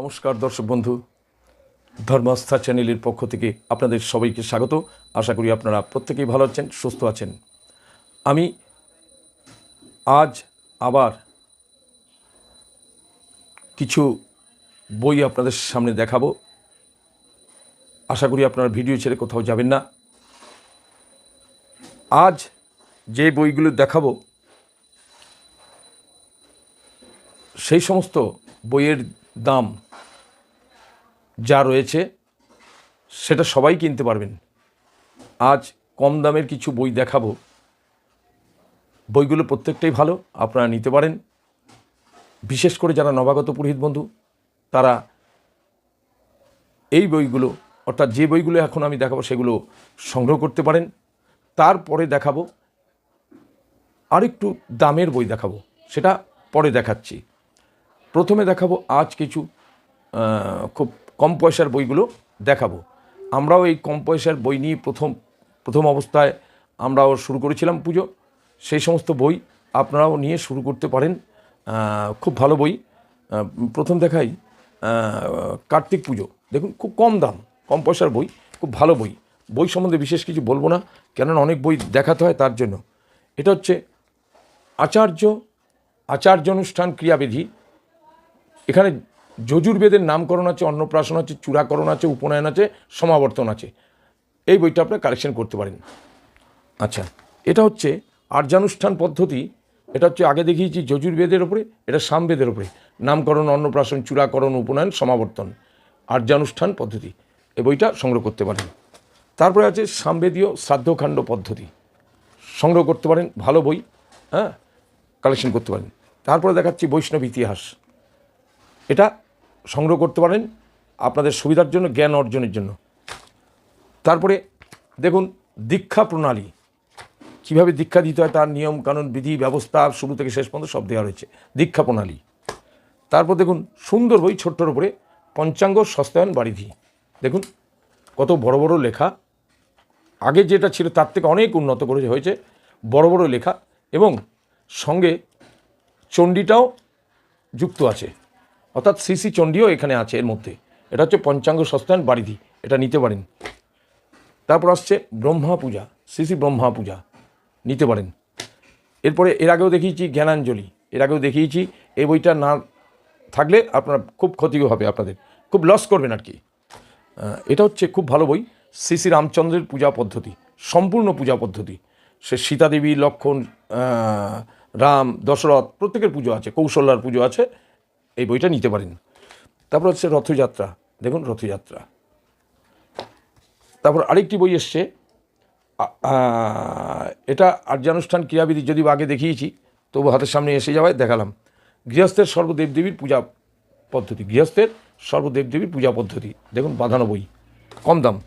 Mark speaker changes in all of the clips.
Speaker 1: নমস্কার, দর্শক বন্ধু। ধর্মাস্থা চ্যানেলের পক্ষ থেকে আপনাদের সবাইকে স্বাগত। আশা করি আপনারা প্রত্যেকেই ভালো আছেন, সুস্থ আছেন। আমি আজ আবার কিছু বই আপনাদের সামনে দেখাবো। আশা করি আপনারা ভিডিও ছেড়ে কোথাও যাবেন না। আজ যে বইগুলো দেখাবো, সেই সমস্ত বইয়ের দাম যা রয়েছে, সেটা সবাই কিনতে পারবেন। আজ কম দামের কিছু বই দেখাবো। বইগুলো প্রত্যেকটাই ভালো, আপনারা নিতে পারেন। বিশেষ করে যারা নবাগত পুরোহিত বন্ধু, তারা এই বইগুলো, অর্থাৎ যে বইগুলো এখন আমি দেখাবো, সেগুলো সংগ্রহ করতে পারেন। তারপরে দেখাবো, আরেকটু দামের বই দেখাবো, সেটা পরে দেখাচ্ছি। প্রথমে দেখাবো আজ কিছু খুব কম পয়সার বইগুলো দেখাবো। আমরাও এই কম পয়সার বই নিয়ে প্রথম প্রথম অবস্থায় আমরাও শুরু করেছিলাম পুজো। সেই সমস্ত বই আপনারাও নিয়ে শুরু করতে পারেন। খুব ভালো বই। প্রথম দেখাই কার্তিক পুজো। দেখুন, খুব কম দাম, কম পয়সার বই, খুব ভালো বই। বই সম্বন্ধে বিশেষ কিছু বলব না, কেননা অনেক বই দেখাতে হয় তার জন্য। এটা হচ্ছে আচার্য আচার্য অনুষ্ঠান ক্রিয়াবিধি। এখানে যজুর্বেদের নামকরণ আছে, অন্নপ্রাশন আছে, চূড়াকরণ আছে, উপনয়ন আছে, সমাবর্তন আছে। এই বইটা আপনারা কালেকশন করতে পারেন। আচ্ছা এটা হচ্ছে আর্যানুষ্ঠান পদ্ধতি। এটা হচ্ছে আগে দেখিয়েছি যজুর্বেদের ওপরে, এটা সামবেদের ওপরে। নামকরণ, অন্নপ্রাশন, চূড়াকরণ, উপনয়ন, সমাবর্তন, আর্যানুষ্ঠান পদ্ধতি। এই বইটা সংগ্রহ করতে পারেন। তারপরে আছে সামবেদীয় শ্রাদ্ধকাণ্ড পদ্ধতি। সংগ্রহ করতে পারেন, ভালো বই হ্যাঁ? কালেকশন করতে পারেন। তারপরে দেখাচ্ছি বৈষ্ণব ইতিহাস। এটা সংগ্রহ করতে পারেন আপনাদের সুবিধার জন্য, জ্ঞান অর্জনের জন্য। তারপরে দেখুন, দীক্ষা প্রণালী। কীভাবে দীক্ষা দিতে হয়, তার নিয়ম, কানুন, বিধি, ব্যবস্থা, শুরু থেকে শেষ পর্যন্ত সব দেওয়া রয়েছে। দীক্ষা প্রণালী। তারপর দেখুন, সুন্দর বই ছোট্টর উপরে, পঞ্চাঙ্গ সস্তায়ন বাড়িধি দেখুন, কত বড় বড় লেখা। আগে যেটা ছিল, তার থেকে অনেক উন্নত করে হয়েছে, বড় বড় লেখা এবং সঙ্গে চণ্ডীটাও যুক্ত আছে। অর্থাৎ সিসি চণ্ডীও এখানে আছে এর মধ্যে। এটা হচ্ছে পঞ্চাঙ্গ সস্তায়ন বাড়িধি এটা নিতে পারেন। তারপর আসছে ব্রহ্মা পূজা শ্রী শ্রী ব্রহ্মা পূজা, নিতে পারেন। এরপরে এর আগেও দেখিয়েছি জ্ঞানাঞ্জলি, এর আগেও দেখিয়েছি, এই বইটা না থাকলে আপনার খুব ক্ষতি হবে আপনাদের। খুব লস করবেন আর কি। এটা হচ্ছে খুব ভালো বই শ্রী শ্রী রামচন্দ্রের পূজা পদ্ধতি, সম্পূর্ণ পূজা পদ্ধতি। সে সীতাদেবী লক্ষণ রাম, দশরথ, প্রত্যেকের পুজো আছে, কৌশল্যার পুজো আছে এই বইটা নিতে পারেন। তারপর হচ্ছে রথযাত্রা। দেখুন রথযাত্রা। তারপর আরেকটি বই এসছে। এটা আর্যানুষ্ঠান ক্রিয়াবিধি যদি আগে দেখিয়েছি, তবু হাতের সামনে এসে যাওয়ায় দেখালাম। গৃহস্থের সর্বদেবদেবীর পূজা পদ্ধতি। গৃহস্থের সর্বদেবদেবীর পূজা পদ্ধতি। দেখুন বাঁধানো বই। কম দাম।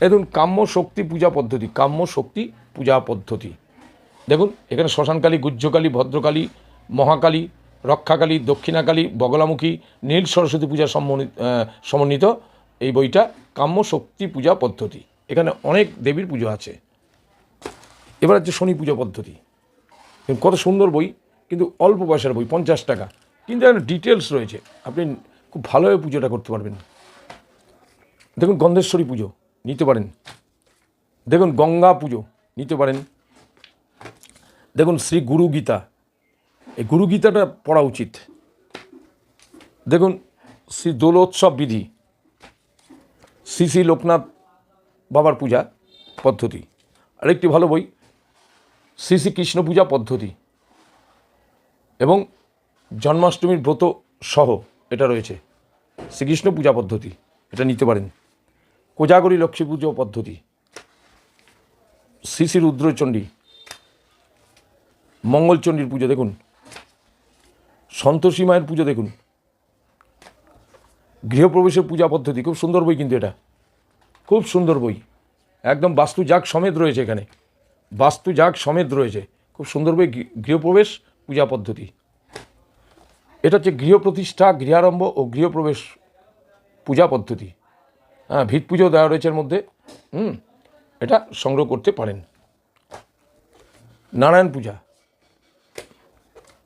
Speaker 1: দেখুন কাম্য শক্তি পূজা পদ্ধতি। কাম্য শক্তি পূজা পদ্ধতি। দেখুন, এখানে শ্মশানকালী গুজ্জকালী ভদ্রকালী, মহাকালী রক্ষাকালী, দক্ষিণাকালী, বগলামুখী, নীল সরস্বতী পূজা সমন্বিত এই বইটা কাম্য শক্তি পূজা পদ্ধতি। এখানে অনেক দেবীর পুজো আছে। এবার হচ্ছে শনি পূজা পদ্ধতি। কত সুন্দর বই, কিন্তু অল্প পয়সার বই, পঞ্চাশ টাকা। কিন্তু এখানে ডিটেলস রয়েছে। আপনি খুব ভালোভাবে পুজোটা করতে পারবেন। দেখুন, গন্ধেশ্বরী পুজো, নিতে পারেন। দেখুন, গঙ্গা পুজো, নিতে পারেন। দেখুন, শ্রী গুরু গীতা এই গুরু গীতাটা পড়া উচিত। দেখুন, শ্রী দোলোৎসব বিধি, শ্রী শ্রী লোকনাথ বাবার পূজা পদ্ধতি। আরেকটি ভালো বই, শ্রী শ্রী কৃষ্ণ পূজা পদ্ধতি। এবং জন্মাষ্টমীর ব্রত সহ এটা রয়েছে, শ্রীকৃষ্ণ পূজা পদ্ধতি, এটা নিতে পারেন। কোজাগরী লক্ষ্মী পুজো পদ্ধতি, শ্রী শ্রী রুদ্রচণ্ডী, মঙ্গলচণ্ডীর পুজো, দেখুন। সন্তোষী মায়ের পুজো দেখুন। গৃহপ্রবেশের পূজা পদ্ধতি, খুব সুন্দর বই কিন্তু এটা। খুব সুন্দর বই। একদম বাস্তু জাগ সমেত রয়েছে এখানে। বাস্তু জাগ সমেত রয়েছে। খুব সুন্দর বই গৃহপ্রবেশ পূজা পদ্ধতি। এটা হচ্ছে গৃহ প্রতিষ্ঠা গৃহারম্ভ ও গৃহপ্রবেশ পূজা পদ্ধতি। হ্যাঁ ভিত পুজো দেওয়া রয়েছে এর মধ্যে। হুম, এটা সংগ্রহ করতে পারেন। নারায়ণ পূজা।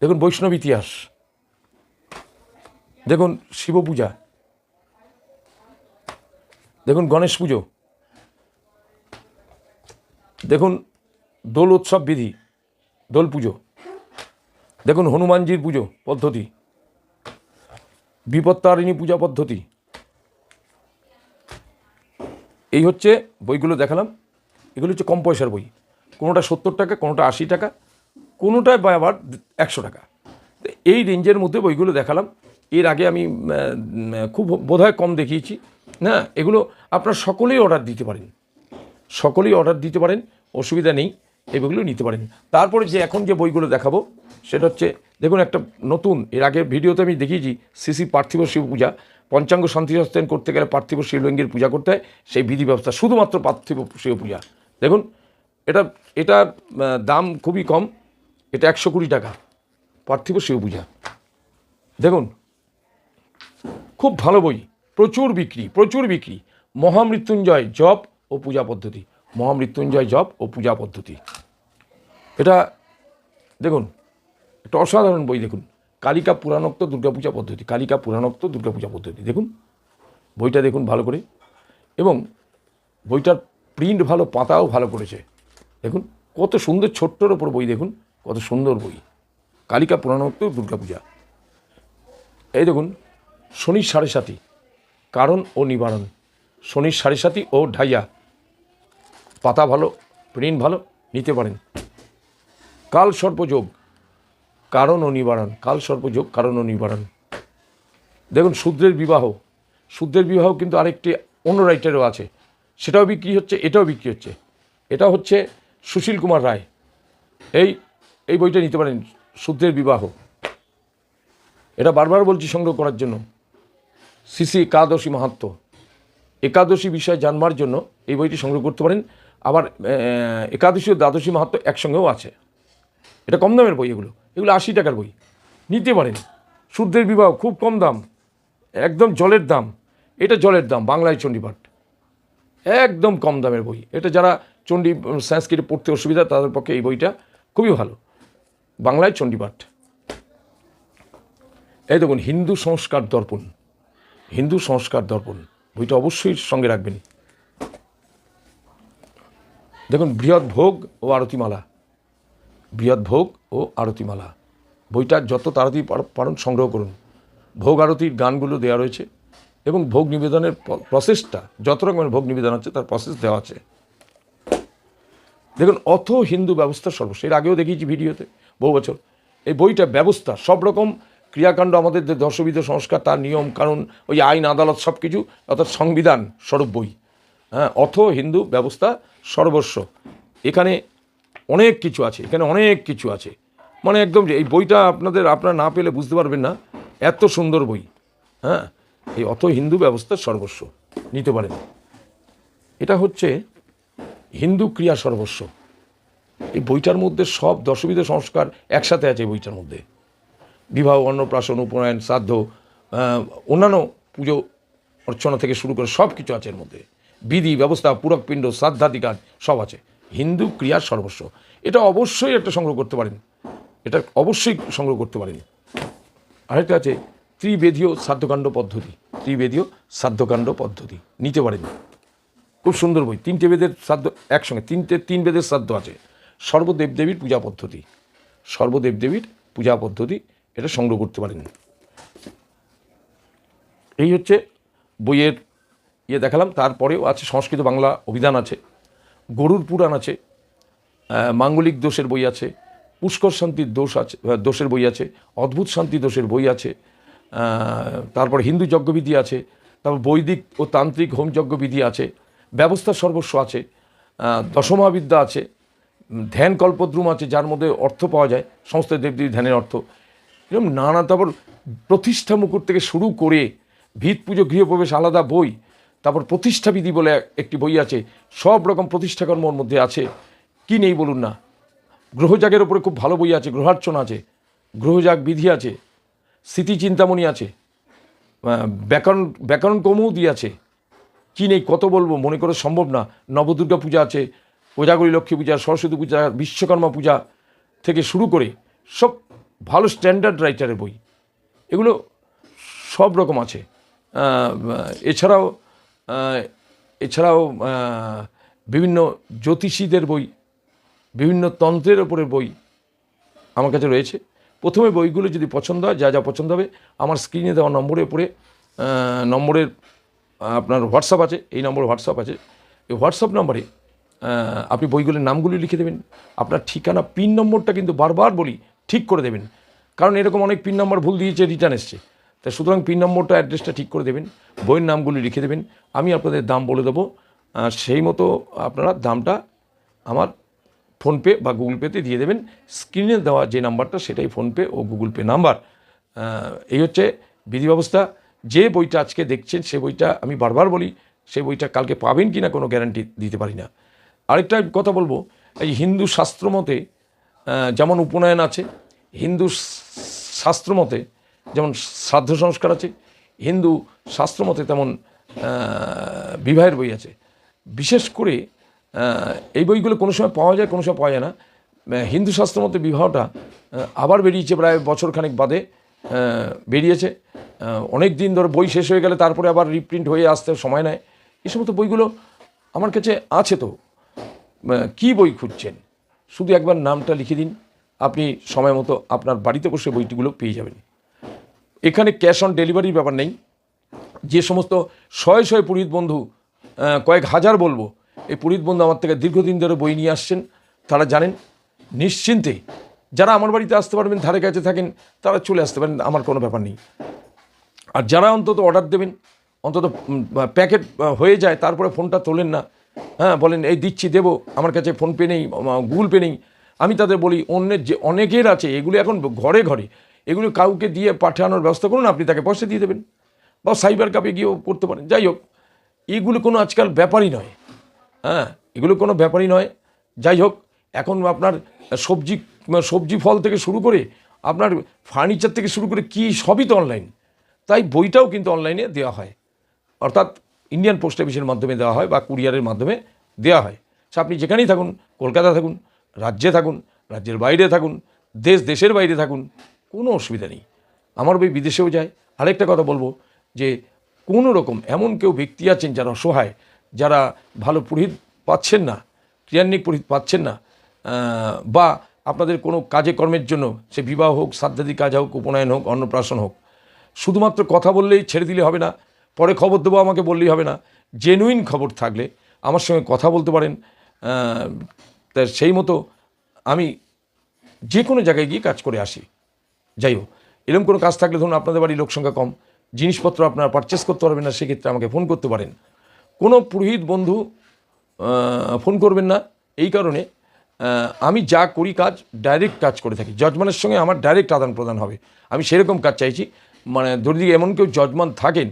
Speaker 1: দেখুন বৈষ্ণব ইতিহাস। দেখুন শিব পূজা। দেখুন গণেশ পুজো। দেখুন দোল উৎসব বিধি, দোল পুজো। দেখুন হনুমানজির পুজো পদ্ধতি, বিপত্তারিণী পূজা পদ্ধতি। এই হচ্ছে বইগুলো দেখালাম। এগুলো হচ্ছে কম পয়সার বই। কোনোটা সত্তর টাকা, কোনোটা আশি টাকা, কোনোটায় আবার একশো টাকা। এই রেঞ্জের মধ্যে বইগুলো দেখালাম। এর আগে আমি খুব বোধহয় কম দেখিয়েছি। না এগুলো আপনার সকলেই অর্ডার দিতে পারেন। সকলেই অর্ডার দিতে পারেন অসুবিধা নেই এই বইগুলো নিতে পারেন। তারপরে যে এখন যে বইগুলো দেখাবো সেটা হচ্ছে দেখুন একটা নতুন এর আগে ভিডিওতে আমি দেখিয়েছি শ্রী পার্থিব শিব পূজা। পঞ্চাঙ্গ শান্তি সস্তায়ন করতে গেলে পার্থিব শিবলিঙ্গের পূজা করতে হয় সেই বিধি ব্যবস্থা শুধুমাত্র পার্থিব শিব পূজা। দেখুন এটা আহ, দাম খুবই কম এটা একশো কুড়ি টাকা পার্থিব শিব পূজা। দেখুন খুব ভালো বই। প্রচুর বিক্রি প্রচুর বিক্রি। মহামৃত্যুঞ্জয় জপ ও পূজা পদ্ধতি। মহামৃত্যুঞ্জয় জপ ও পূজা পদ্ধতি। এটা, দেখুন, একটা অসাধারণ বই, দেখুন। কালিকা পুরাণোক্ত দুর্গাপূজা পদ্ধতি, কালিকা পুরাণোক্ত দুর্গাপূজা পদ্ধতি, দেখুন। বইটা দেখুন ভালো করে। এবং বইটার প্রিন্ট ভালো, পাতাও ভালো করেছে। দেখুন, কত সুন্দর ছোট্টর ওপর বই, দেখুন, কত সুন্দর বই। কালিকা পুরাণোক্ত দুর্গাপূজা এই দেখুন শনির সাড়ে সাতি কারণ ও নিবারণ। শনির সাড়ে সাতি ও ঢাইয়া। পাতা ভালো, প্রিন্ট ভালো, নিতে পারেন। কাল সর্পযোগ। কারণ ও নিবারণ। কাল সর্পযোগ, কারণ ও নিবারণ। দেখুন, শূদ্রের বিবাহ। শূদ্রের বিবাহ কিন্তু আরেকটি অন্য রাইটারও আছে। সেটাও বিক্রি হচ্ছে, এটাও বিক্রি হচ্ছে। এটা হচ্ছে সুশীল কুমার রায়। এই এই বইটা নিতে পারেন, শূদ্রের বিবাহ। এটা বারবার বলছি সংগ্রহ করার জন্য। শ্রী একাদশী মাহাত্ম। একাদশী বিষয় জানবার জন্য এই বইটি সংগ্রহ করতে পারেন। আবার একাদশী ও দ্বাদশী মাহাত্ম একসঙ্গেও আছে। এটা কম দামের বই এগুলো। এগুলো আশি টাকার বই। নিতে পারেন। সূর্যের বিবাহ খুব কম দাম। একদম জলের দাম। এটা জলের দাম, বাংলায় চণ্ডীপাঠ। একদম কম দামের বই। এটা যারা চণ্ডী সংস্কৃতে পড়তে অসুবিধা, তাদের পক্ষে এই বইটা খুবই ভালো। বাংলায় চণ্ডীপাঠ। এই দেখুন, হিন্দু সংস্কার দর্পণ। হিন্দু সংস্কার দর্পণ, বইটা অবশ্যই সঙ্গে রাখবেন। দেখুন, বৃহৎ ভোগ ও আরতিমালা। বৃহৎ ভোগ ও আরতিমালা। বইটা যত তাড়াতাড়ি পার- পারেন সংগ্রহ করুন। ভোগ আরতির গানগুলো দেওয়া রয়েছে এবং ভোগ নিবেদনের প্রসেসটা, যত রকমের ভোগ নিবেদন আছে, তার প্রসেস দেওয়া আছে। দেখুন, অথ হিন্দু ব্যবস্থা সর্বস্ব এর আগেও দেখিয়েছি ভিডিওতে বহু বছর। এই বইটা ব্যবস্থা সব রকম ক্রিয়াকাণ্ড আমাদের যে দর্শবিধ সংস্কার, তার নিয়ম, কানুন, ওই আইন, আদালত সব কিছু অর্থাৎ সংবিধান স্বরূপ বই। হ্যাঁ অথ হিন্দু ব্যবস্থা সর্বস্ব। এখানে অনেক কিছু আছে, এখানে অনেক কিছু আছে। মানে একদম যে এই বইটা আপনাদের, আপনারা না পেলে বুঝতে পারবেন না, এত সুন্দর বই। হ্যাঁ এই অথ হিন্দু ব্যবস্থা সর্বস্ব, নিতে পারেন। এটা হচ্ছে হিন্দু ক্রিয়া সর্বস্ব। এই বইটার মধ্যে সব দশবিধ সংস্কার একসাথে আছে বইটার মধ্যে। বিবাহ, অন্নপ্রাশন, উপনয়ন, শ্রাদ্ধ অন্যান্য পুজো অর্চনা থেকে শুরু করে সব কিছু আছে এর মধ্যে। বিধি, ব্যবস্থা, পূরকপিণ্ড, শ্রাদ্ধাধিকার সব আছে। হিন্দু ক্রিয়া সর্বস্ব। এটা অবশ্যই একটা সংগ্রহ করতে পারেন। এটা অবশ্যই সংগ্রহ করতে পারেন। আরেকটা আছে, ত্রিবেদীয় সাধ্যকাণ্ড পদ্ধতি। ত্রিবেদীয় সাধ্যকাণ্ড পদ্ধতি। নিতে পারেন। খুব সুন্দর বই। তিনটে বেদের শ্রাদ্ধ একসঙ্গে। তিনটে, তিন বেদের শ্রাদ্ধ আছে। সর্বদেবদেবীর পূজা পদ্ধতি। সর্বদেবদেবীর পূজা পদ্ধতি এটা সংগ্রহ করতে পারেন। এই হচ্ছে বইয়ের ইয়ে দেখালাম, তারপরেও আছে সংস্কৃত বাংলা অভিধান আছে, গরুর পুরাণ আছে মাঙ্গলিক দোষের বই আছে, পুষ্কর শান্তির দোষ আছে দোষের বই আছে, অদ্ভুত শান্তি দোষের বই আছে তারপর হিন্দু যজ্ঞবিধি আছে, তারপর বৈদিক ও তান্ত্রিক হোম যজ্ঞবিধি আছে ব্যবস্থা সর্বস্ব আছে দশমহাবিদ্যা আছে ধ্যান কল্পদ্রুম আছে, যার মধ্যে অর্থ পাওয়া যায়, সমস্ত দেবদেবী ধ্যানের অর্থ। এরকম নানা তারপর প্রতিষ্ঠা মুকুট থেকে শুরু করে ভিত পুজো, গৃহপ্রবেশ, আলাদা বই, তারপর প্রতিষ্ঠা বিধি বলে একটি বই আছে, সব রকম প্রতিষ্ঠাকর্মর মধ্যে আছে। কি নেই বলুন না। গ্রহজাগের ওপরে খুব ভালো বই আছে, গ্রহার্চনা আছে গ্রহজাগ বিধি আছে, স্মৃতি চিন্তামণি আছে ব্যাকরণ ব্যাকরণ কৌমুদি আছে। কি নেই, কত বলব, মনে করে সম্ভব না। নবদুর্গা পূজা আছে, কোজাগরী লক্ষ্মী পূজা, সরস্বতী পূজা, বিশ্বকর্মা পূজা থেকে শুরু করে সব ভালো স্ট্যান্ডার্ড রাইটারের বই। এগুলো সব রকম আছে। এছাড়াও এছাড়াও বিভিন্ন জ্যোতিষীদের বই, বিভিন্ন তন্ত্রের ওপরের বই আমার কাছে রয়েছে। প্রথমে বইগুলো যদি পছন্দ হয়, যা যা পছন্দ হবে, আমার স্ক্রিনে দেওয়া নম্বরের উপরে নম্বরের, আপনার হোয়াটসঅ্যাপ আছে, এই নম্বর হোয়াটসঅ্যাপ আছে। এই হোয়াটসঅ্যাপ নম্বরে আপনি বইগুলোর নামগুলি লিখে দেবেন। আপনার ঠিকানা পিন নম্বরটা কিন্তু বারবার বলি ঠিক করে দেবেন। কারণ এরকম অনেক পিন নম্বর ভুল দিয়েছে রিটার্ন এসছে। তাই সুতরাং পিন নম্বরটা অ্যাড্রেসটা ঠিক করে দেবেন, বইয়ের নামগুলি লিখে দেবেন। আমি আপনাদের দাম বলে দেবো। সেই মতো আপনারা দামটা আমার ফোনপে বা গুগল পেতে দিয়ে দেবেন। স্ক্রিনে দেওয়া যে নাম্বারটা, সেটাই ফোনপে ও গুগল পে নাম্বার। এই হচ্ছে বিধি ব্যবস্থা। যে বইটা আজকে দেখছেন, সে বইটা আমি বারবার বলি সেই বইটা কালকে পাবেন কি না কোনো গ্যারান্টি দিতে পারি না। আরেকটা কথা বলব, এই হিন্দু শাস্ত্র মতে যেমন উপনয়ন আছে, হিন্দু শাস্ত্র মতে যেমন শ্রাদ্ধ সংস্কার আছে, হিন্দু শাস্ত্র মতে তেমন বিবাহের বই আছে। বিশেষ করে এই বইগুলো কোনো সময় পাওয়া যায়, কোনো সময় পাওয়া যায় না। হিন্দু শাস্ত্র মতে বিবাহটা আবার বেরিয়েছে প্রায় বছরখানেক বাদে বেরিয়েছে। অনেক দিন ধরে বই শেষ হয়ে গেলে তারপরে আবার রিপ্রিন্ট হয়ে আসতে সময় নেয়। এই সমস্ত বইগুলো আমার কাছে আছে তো। কী বই খুঁজছেন? শুধু একবার নামটা লিখে দিন, আপনি সময় মতো আপনার বাড়িতে বসে বইটিগুলো পেয়ে যাবেন। এখানে ক্যাশ অন ডেলিভারির ব্যাপার নেই। যে সমস্ত শয়ে শয়ে পুরীত বন্ধু কয়েক হাজার বলব, এই পুরীত বন্ধু আমার থেকে দীর্ঘদিন ধরে বই নিয়ে আসছেন, তারা জানেন, নিশ্চিন্তে যারা আমার বাড়িতে আসতে পারবেন, ধারে কাছে থাকেন, তারা চলে আসতে পারেন, আমার কোনো ব্যাপার নেই। আর যারা অন্তত অর্ডার দেবেন, অন্তত প্যাকেট হয়ে যায়, তারপরে ফোনটা তোলেন না হ্যাঁ বলেন, এই দিচ্ছি, দেবো, আমার কাছে ফোনপে নেই গুগল পে নেই। আমি তাদের বলি, অন্যের যে, অনেকের আছে, এগুলো এখন ঘরে ঘরে, এগুলো কাউকে দিয়ে পাঠানোর ব্যবস্থা করুন, আপনি তাকে পয়সা দিয়ে দেবেন বা সাইবার কাপে গিয়েও করতে পারেন। যাই হোক, এগুলো কোনো আজকাল ব্যাপারই নয়। হ্যাঁ এগুলো কোনো ব্যাপারই নয়। যাই হোক, এখন আপনার সবজি সবজি ফল থেকে শুরু করে আপনার ফার্নিচার থেকে শুরু করে কি সবই তো অনলাইন। তাই বইটাও কিন্তু অনলাইনে দেওয়া হয়। অর্থাৎ ইন্ডিয়ান পোস্ট অফিসের মাধ্যমে দেওয়া হয় বা কুরিয়ারের মাধ্যমে দেওয়া হয়। সে আপনি যেখানেই থাকুন, কলকাতা থাকুন, রাজ্যে থাকুন, রাজ্যের বাইরে থাকুন, দেশ, দেশের বাইরে থাকুন, কোনো অসুবিধা নেই। আমার বই বিদেশেও যায়। আরেকটা কথা বলব যে কোনো রকম এমন কেউ ব্যক্তি আছেন যারা অসহায়, যারা ভালো পুরোহিত পাচ্ছেন না ক্রিয়ান্বিক পুরোহিত পাচ্ছেন না বা আপনাদের কোনো কাজে কর্মের জন্য, সে বিবাহ হোক শ্রাদ্ধাদি কাজ হোক, উপনয়ন হোক, অন্নপ্রাশন হোক, শুধুমাত্র কথা বললেই ছেড়ে দিলে হবে না পরে খবর দেবো, আমাকে বললেই হবে না। জেনুইন খবর থাকলে আমার সঙ্গে কথা বলতে পারেন। তা সেই মতো আমি যে কোনো জায়গায় গিয়ে কাজ করে আসি। যাই হোক, এরকম কোনো কাজ থাকলে ধরুন আপনাদের বাড়ির লোকসংখ্যা কম, জিনিসপত্র আপনারা পারচেস করতে পারবেন না, সেক্ষেত্রে আমাকে ফোন করতে পারেন। কোনো পুরোহিত বন্ধু ফোন করবেন না। এই কারণে আমি যা করি কাজ ডাইরেক্ট কাজ করে থাকি। জজমানের সঙ্গে আমার ডাইরেক্ট আদান প্রদান হবে। আমি সেরকম কাজ চাইছি। মানে যদি এমন কেউ জজমান থাকেন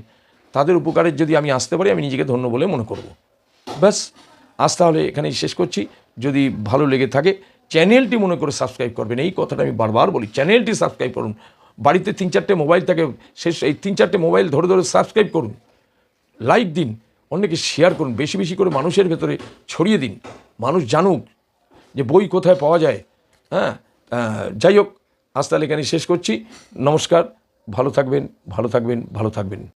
Speaker 1: তাদের উপকারের যদি আমি আসতে পারি, আমি নিজেকে ধন্য বলে মনে করব। ব্যাস, আজ তাহলে এখানেই শেষ করছি। যদি ভালো লেগে থাকে, চ্যানেলটি মনে করে সাবস্ক্রাইব করবেন। এই কথাটা আমি বারবার বলি, চ্যানেলটি সাবস্ক্রাইব করুন। বাড়িতে তিন চারটে মোবাইল থাকে, শেষ এই তিন চারটে মোবাইল ধরে ধরে সাবস্ক্রাইব করুন। লাইক দিন, অন্যকে শেয়ার করুন, বেশি বেশি করে মানুষের ভেতরে ছড়িয়ে দিন। মানুষ জানুক যে বই কোথায় পাওয়া যায়। হ্যাঁ যাই হোক, আজ তাহলে এখানে শেষ করছি। নমস্কার, ভালো থাকবেন ভালো থাকবেন ভালো থাকবেন।